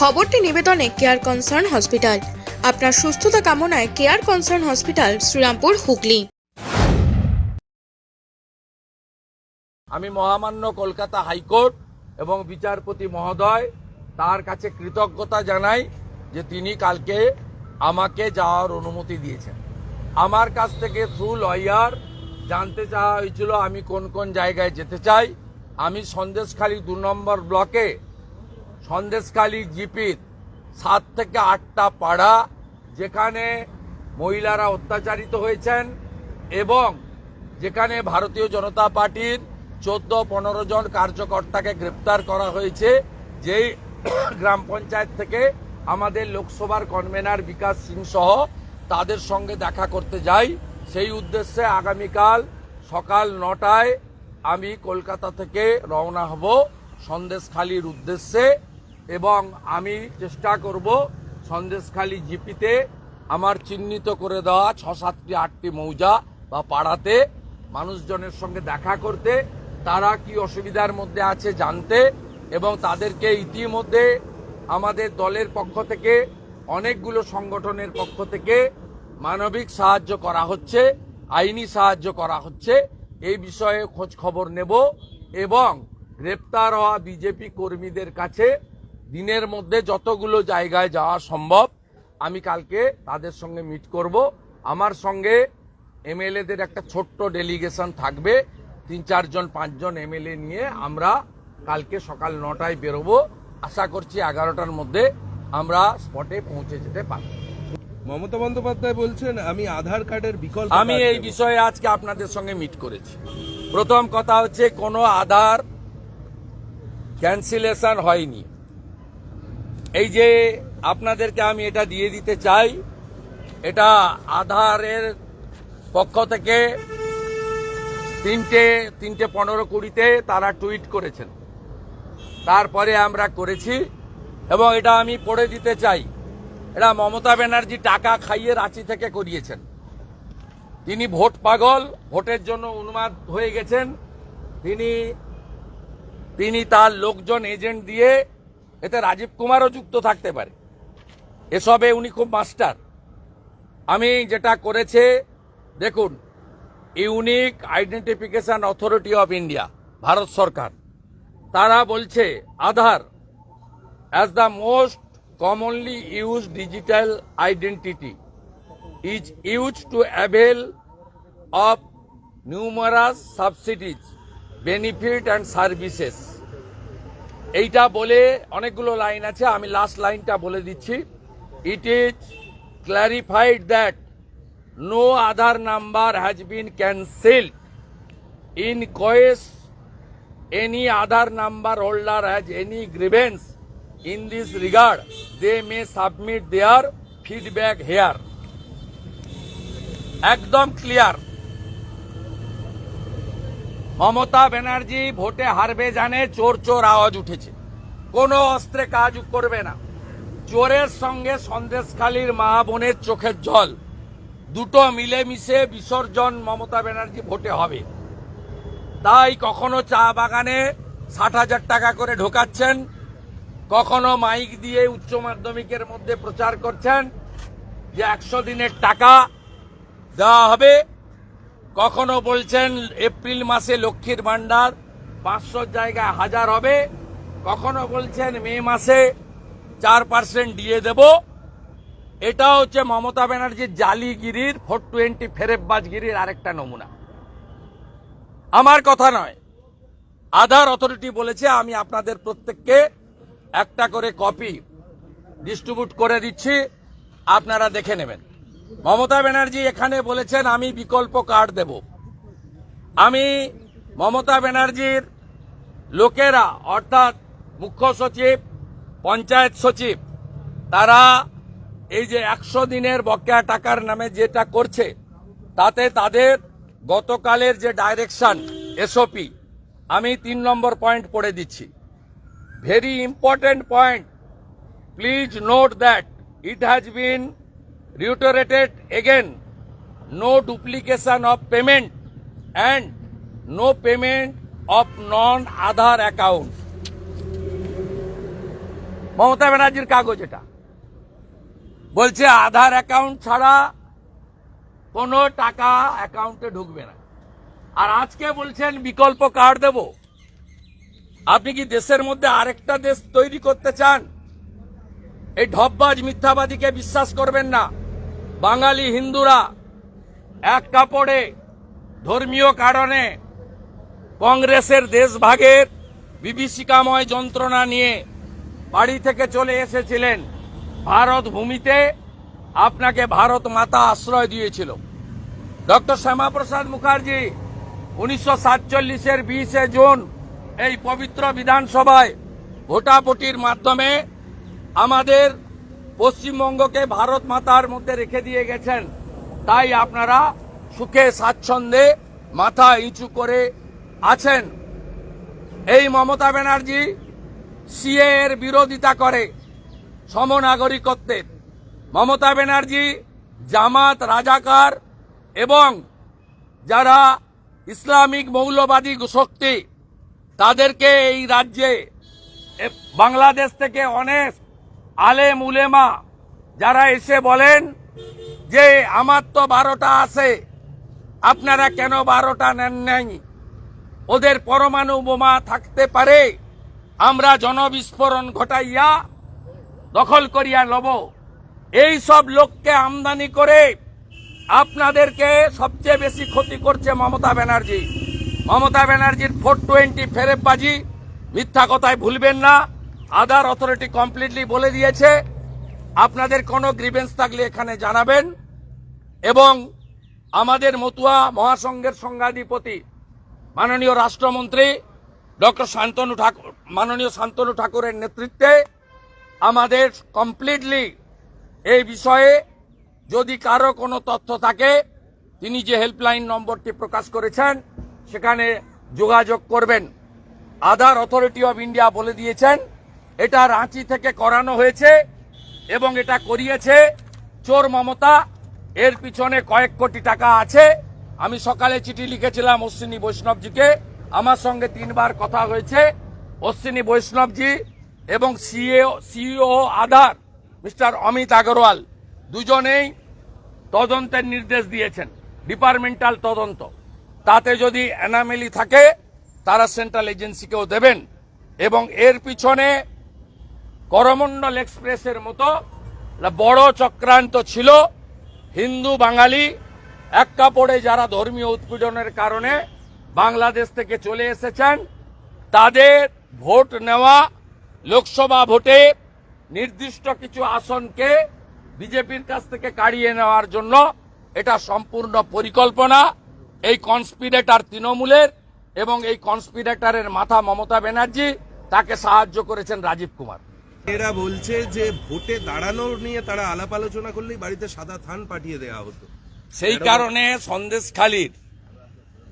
খবরটি নিবেদনে care concern hospital আপনার সুস্থতা কামনায় care concern hospital Shrirampur, Hooghly. আমি মহামান্য কলকাতা হাইকোর্ট এবং বিচারপতি মহোদয় তার কাছে কৃতজ্ঞতা জানাই যে তিনি কালকে আমাকে যাওয়ার অনুমতি দিয়েছেন। আমার কাছ থেকে থ্রু লয়ার জানতে চাওয়া হয়েছিল আমি কোন কোন জায়গায় যেতে চাই। আমি সন্দেশখালী দু নম্বর ব্লকে সন্দেশখালী জিপির সাত থেকে আটটা পাড়া যেখানে মহিলারা অত্যাচারিত হয়েছেন এবং যেখানে ভারতীয় জনতা পার্টির চোদ্দ পনেরো জন কার্যকর্তাকে গ্রেপ্তার করা হয়েছে, যেই গ্রাম পঞ্চায়েত থেকে আমাদের লোকসভার কনভেনার বিকাশ সিং সহ তাদের সঙ্গে দেখা করতে যাই। সেই উদ্দেশ্যে আগামীকাল সকাল নটায় আমি কলকাতা থেকে রওনা হব সন্দেশখালির উদ্দেশ্যে। এবং আমি চেষ্টা করব সন্দেশখালি জিপিতে আমার চিহ্নিত করে দেওয়া ছ সাতটি, আটটি মৌজা বা পাড়াতে মানুষজনের সঙ্গে দেখা করতে, তারা কি অসুবিধার মধ্যে আছে জানতে এবং তাদেরকে ইতিমধ্যে আমাদের দলের পক্ষ থেকে, অনেকগুলো সংগঠনের পক্ষ থেকে মানবিক সাহায্য করা হচ্ছে, আইনি সাহায্য করা হচ্ছে। এই বিষয়ে খোঁজ খবর নেব এবং গ্রেপ্তার হওয়া বিজেপি কর্মীদের কাছে দিনের মধ্যে যতগুলো জায়গায় যাওয়া সম্ভব আমি কালকে তাদের সঙ্গে মিট করব। আমার সঙ্গে এমএলএদের একটা ছোট্ট ডেলিগেশন থাকবে। তিন চারজন পাঁচজন এমএলএ নিয়ে আমরা কালকে সকাল নটায় বেরোবো। আশা করছি এগারোটার মধ্যে আমরা স্পটে পৌঁছে যেতে পারব। মমতা বন্দ্যোপাধ্যায় বলছেন আমি আধার কার্ডের বিকল্প আমি এই বিষয়ে আজকে আপনাদের সঙ্গে মিট করেছি। প্রথম কথা হচ্ছে কোনো আধার ক্যান্সেলেশন হয়নি। এই যে আপনাদেরকে আমি এটা দিয়ে দিতে চাই, এটা আধারের পক্ষ থেকে তিনটে তিনটে পনেরো কুড়িতে তারা টুইট করেছেন। তারপরে আমরা করেছি এবং এটা আমি পড়ে দিতে চাই। এটা মমতা ব্যানার্জি টাকা খাইয়ে রাঁচি থেকে করিয়েছেন। তিনি ভোট পাগল, ভোটের জন্য উন্মাদ হয়ে গেছেন। তিনি তিনি তার লোকজন এজেন্ট দিয়ে এতে রাজীব কুমারও যুক্ত থাকতে পারে। এসবে উনি খুব মাস্টার। আমি যেটা করেছে, দেখুন, unique identification authority of India, Bharat সরকার। তারা বলছে, Aadhaar as the most commonly use digital identity is use to avail of numerous subsidies benefit and services. এইটা বলে অনেকগুলো লাইন আছে, আমি লাস্ট লাইনটা বলে দিচ্ছি। It is clarified that no Aadhaar number has been cancel in case any Aadhaar number holder has any grievance in this regard they may submit their feedback here একদম clear Mamata Banerjee ভোটে হারবে জানে চোর চোর আওয়াজ উঠেছে। কোনো অস্ত্রে কাজ করবে না। চোরের সঙ্গে সন্দেশখালীর মা বোনের চোখের জল। দুটো মিলেমিশে বিসর্জন মমতা ব্যানার্জি ভোটে হবে। তাই কখনো চা বাগানে ষাট হাজার টাকা করে ঢোকাচ্ছেন, কখনো মাইক দিয়ে উচ্চ মাধ্যমিকের মধ্যে প্রচার করছেন যে একশো দিনের টাকা দেওয়া হবে। কখনো বলছেন এপ্রিল মাসে লক্ষ্মীর ভাণ্ডার, পাঁচশো জায়গায় হাজার হবে। কখনো বলছেন মে মাসে চার পার্সেন্ট দিয়ে দেব। এটা হচ্ছে মমতা ব্যানার্জির জালিগিরির, ফোর টোয়েন্টি ফেরেববাজগিরির আরেকটা নমুনা। আমার কথা নয়। আধার অথরিটি বলেছে, আমি আপনাদের প্রত্যেককে একটা করে কপি ডিস্ট্রিবিউট করে দিচ্ছি। আপনারা দেখে নেবেন। মমতা ব্যানার্জি এখানে বলেছেন, আমি বিকল্প কার্ড দেব। আমি মমতা ব্যানার্জির লোকেরা, অর্থাৎ মুখ্য সচিব, পঞ্চায়েত সচিব, তারা এই যে একশো দিনের বকেয়া টাকার নামে যেটা করছে, তাতে তাদের গতকালের যে ডাইরেকশন এসওপি আমি তিন নম্বর পয়েন্ট পড়ে দিচ্ছি। Very important point please note that it has been reiterated again, no duplication of payment and no payment of non Aadhaar account. Mamata ব্যানার্জির কাগজ এটা। বলছে আধার অ্যাকাউন্ট ছাড়া কোনো টাকা অ্যাকাউন্টে ঢুকবে না। আর আজকে বলছেন বিকল্প কার্ড দেব। আপনি কি দেশের মধ্যে আরেকটা দেশ তৈরি করতে চান? এই ঢপবাজ মিথ্যাবাদীকে বিশ্বাস করবেন না। বাঙালি হিন্দুরা এক কাপড়ে ধর্মীয় কারণে কংগ্রেসের দেশভাগের বিভীষিকাময় যন্ত্রণা নিয়ে বাড়ি থেকে চলে এসেছিলেন ভারত ভূমিতে আপনাকে ভারত মাতা আশ্রয় দিয়েছিল। ডক্টর শ্যামাপ্রসাদ মুখার্জি উনিশশো সাতচল্লিশের বিশে জুন এই পবিত্র বিধানসভায় ভোটাভুটির মাধ্যমে আমাদের পশ্চিমবঙ্গকে ভারত মাতার মধ্যে রেখে দিয়ে গেছেন, তাই আপনারা সুখে স্বাচ্ছন্দ্যে মাথা ইঁচু করে আছেন। এই মমতা ব্যানার্জি সিএ এর বিরোধিতা করে সমনাগরিকত্বের মমতা ব্যানার্জি জামাত রাজাকার এবং যারা ইসলামিক মৌলবাদী শক্তি, তাদেরকে এই রাজ্যে বাংলাদেশ থেকে অনেক আলেম উলেমা, যারা এসে বলেন যে আমার তো বারোটা আছে, আপনারা কেন বারোটা নেন নাই? ওদের পরমাণু বোমা থাকতে পারে, আমরা জনবিস্ফোরণ ঘটাইয়া দখল করিয়া লব। এই সব লোককে আমদানি করে আপনাদেরকে সবচেয়ে বেশি ক্ষতি করছে মমতা ব্যানার্জি। মমতা ব্যানার্জির ফোর টোয়েন্টি ফেরেববাজি মিথ্যা কথায় ভুলবেন না। আদার অথরিটি কমপ্লিটলি বলে দিয়েছে। আপনাদের কোনো গ্রিভেন্স থাকলে এখানে জানাবেন। এবং আমাদের মতুয়া মহাসংঘের সংজ্ঞাধিপতি মাননীয় রাষ্ট্রমন্ত্রী ডক্টর শান্তনু ঠাকুর, মাননীয় শান্তনু ঠাকুরের নেতৃত্বে আমাদের কমপ্লিটলি এই বিষয়ে যদি কারও কোনো তথ্য থাকে, তিনি যে হেল্পলাইন নম্বরটি প্রকাশ করেছেন, সেখানে যোগাযোগ করবেন। আধার অথরিটি অফ ইন্ডিয়া বলে দিয়েছেন এটা রাঁচি থেকে করানো হয়েছে এবং এটা করিয়েছে চোর মমতা। এর পিছনে কয়েক কোটি টাকা আছে। আমি সকালে চিঠি লিখেছিলাম অশ্বিনী বৈষ্ণবজিকে। আমার সঙ্গে তিনবার কথা হয়েছে। অশ্বিনী বৈষ্ণবজি এবং CAO CEO Aadhaar, mister Amit Agarwal দুজনেই তদন্তের নির্দেশ দিয়েছেন, ডিপার্টমেন্টাল তদন্ত। তাতে যদি অ্যানামেলি থাকে, তারা সেন্ট্রাল এজেন্সিকেও দেবেন। এবং এর পিছনে করমণ্ডল এক্সপ্রেসের মতো বড় চক্রান্ত ছিল, হিন্দু, বাঙালি, এক কাপড়ে যারা ধর্মীয় উৎপীড়নের কারণে বাংলাদেশ থেকে চলে এসেছেন, তাদের ভোট নেওয়া লোকসভা ভোটে নির্দিষ্ট কিছু আসনকে বিজেপির কাছ থেকে কাড়িয়ে নেওয়ার জন্য এটা সম্পূর্ণ পরিকল্পনা। এই কনস্পিরেটার তৃণমূলের এবং এই কনস্পিরেটারের মাথা মমতা ব্যানার্জি তাকে সাহায্য করেছেন রাজীব কুমার। এরা বলছে যে ভোটে দাঁড়ানোর নিয়ে তারা আলাপ আলোচনা করলেই বাড়িতে সাদা থান পাঠিয়ে দেওয়া হতো। সেই কারণে সন্দেশখালীর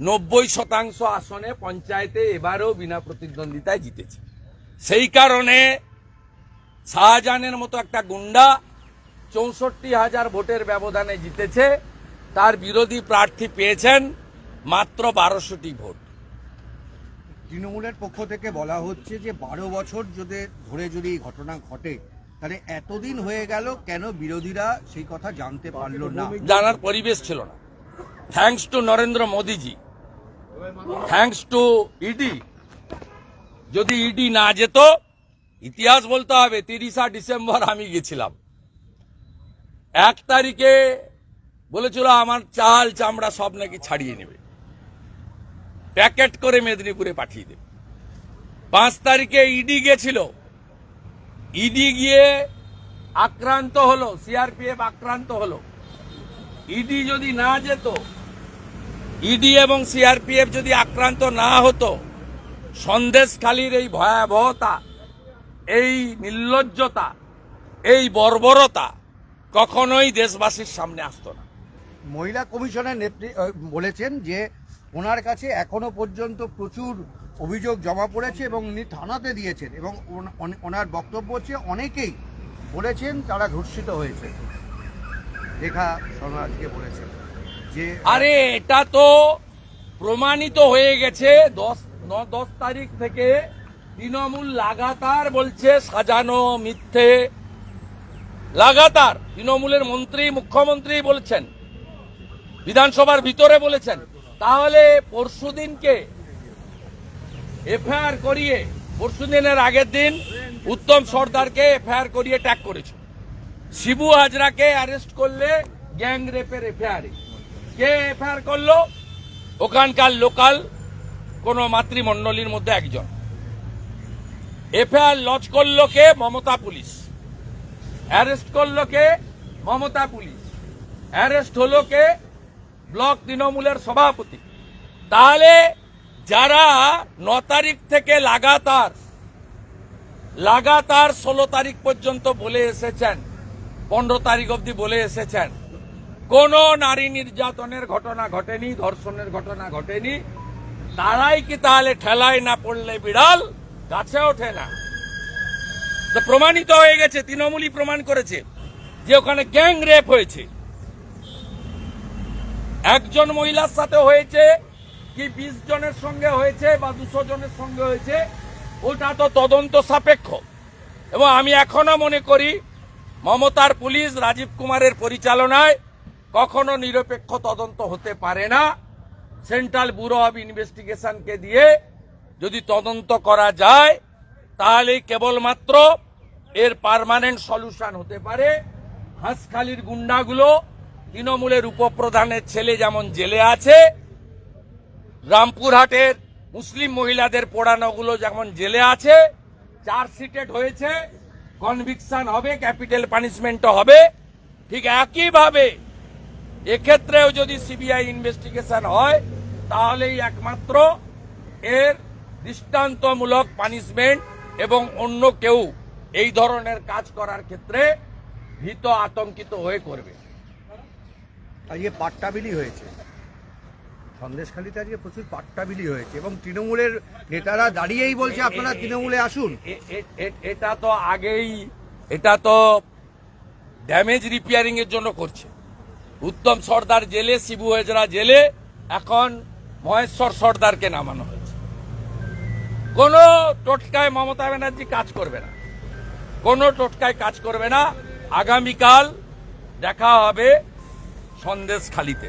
নব্বই শতাংশ আসনে পঞ্চায়েতে এবারেও বিনা প্রতিদ্বন্দ্বিতায় জিতেছে। সেই কারণে শাহজাহানের মতো একটা গুন্ডা চৌষট্টি হাজার ভোটের ব্যবধানে জিতেছে তার বিরোধী প্রার্থী পেয়েছেন মাত্র বারোশোটি ভোট। তৃণমূলের পক্ষ থেকে বলা হচ্ছে যে বারো বছর যদি ধরে যদি এই ঘটনা ঘটে, তাহলে এতদিন হয়ে গেল কেন বিরোধীরা সেই কথা জানতে পারল না? জানার পরিবেশ ছিল না। Thanks to Narendra Modiji thanks to ED যদি ইডি না যেত, ইতিহাস বলতে হবে, তিরিশা ডিসেম্বর আমি গেছিলাম। এক তারিখে বলেছিল, আমার চাল চামড়া সব নাকি ছাড়িয়ে নেবে। প্যাকেট করে মেদিনীপুরে পাঠিয়ে দেবে পাঁচ তারিখে ইডি গেছিল। ইডি গিয়ে আক্রান্ত হলো, সিআরপিএফ আক্রান্ত হলো। ইডি যদি না যেত, ইডি এবং সিআরপিএফ যদি আক্রান্ত না হতো, সন্দেশখালীর এই ভয়াবহতা, এই নির্লজ্জতা, এই বর্বরতা কখনোই দেশবাসীর সামনে আসতো না। মহিলা কমিশনের নেত্রী বলেছেন যে ওনার কাছে এখনও পর্যন্ত প্রচুর অভিযোগ জমা পড়েছে এবং উনি থানাতে দিয়েছেন এবং ওন- ওন- ওনার বক্তব্য হচ্ছে, অনেকেই বলেছেন তারা ধর্ষিত হয়েছে। রেখা শর্মা আজকে বলেছেন যে, আরে, এটা তো প্রমাণিত হয়ে গেছে, দশ দশ তারিখ থেকে তৃণমূল লাগাতার বলছে, সাজানো মিথ্যে। লাগাতার, তৃণমূলের মন্ত্রী, মুখ্যমন্ত্রী বলেছেন, বিধানসভার ভিতরে বলেছেন। তাহলে পরশুদিনকে এফআইআর করিয়ে, পরশুদিনের আগের দিন উত্তম সর্দারকে এফআইআর করিয়ে ট্যাগ করেছে। শিবু হাজরাকে অ্যারেস্ট করলে গ্যাং রেপের এফআইআর। কে এফআইআর করল? ওখানকার লোকাল কোন মাতৃমণ্ডলীর মধ্যে একজন। এফআইআর লজ করল কে? মমতা পুলিশ। অ্যারেস্ট করল কে? মমতা পুলিশ। অ্যারেস্ট হলো কে? ব্লক তৃণমূলের সভাপতি। তাহলে যারা ন তারিখ থেকে লাগাতার লাগাতার ষোলো তারিখ পর্যন্ত বলে এসেছেন, পনেরো তারিখ অবধি বলে এসেছেন, কোন নারী নির্যাতনের ঘটনা ঘটেনি, ধর্ষণের ঘটনা ঘটেনি, তারাই কি তাহলে ঠেলায় না পড়লে বিড়াল? গাছে ওঠে না। তো প্রমাণিত হয়ে গেছে, তৃণমূলই প্রমাণ করেছে যে ওখানে গ্যাং রেপ হয়েছে। একজন মহিলার সাথে হয়েছে, কি বিশ জনের সঙ্গে হয়েছে বা দুশো জনের সঙ্গে হয়েছে, ওটা তো তদন্ত সাপেক্ষ। এবং আমি এখনও মনে করি, মমতার পুলিশ রাজীব কুমারের পরিচালনায় কখনো নিরপেক্ষ তদন্ত হতে পারে না। সেন্ট্রাল ব্যুরো অব ইনভেস্টিগেশনকে দিয়ে যদি তদন্ত করা যায় তাহলে কেবলমাত্র এর পার্মানেন্ট সলিউশন হতে পারে। হাঁসখালির গুন্ডাগুলো তৃণমূলের উপপ্রধানের ছেলে যেমন জেলে আছে, রামপুরহাটের মুসলিম মহিলাদের পোড়ানোগুলো যেমন জেলে আছে, চার্জশিটেড হয়েছে কনভিকশন হবে ক্যাপিটাল পানিশমেন্টও হবে। ঠিক একইভাবে এক্ষেত্রেও যদি সিবিআই ইনভেস্টিগেশন হয়, তাহলেই একমাত্র এর দৃষ্টান্তমূলক পানিশমেন্ট এবং অন্য কেউ এই ধরনের কাজ করার ক্ষেত্রে ভীত আতঙ্কিত হয়ে করবে আজকে পাট্টা বিলি হয়েছে। সন্দেশখালীতে আজকে প্রচুর পাট্টা বিলি হয়েছে এবং তৃণমূলের নেতারা দাঁড়িয়েই বলছে আপনারা তৃণমূলে আসুন। এটা তো আগেই এটা তো ড্যামেজ রিপেয়ারিং এর জন্য করছে। উত্তম সর্দার জেলে শিবু হেজরা জেলে এখন মহেশ্বর সর্দারকে নামানো হয়েছে। কোন টোটকায় মমতা ব্যানার্জি কাজ করবে না। কোন টোটকায় কাজ করবে না। আগামীকাল দেখা হবে সন্দেশ খালিতে।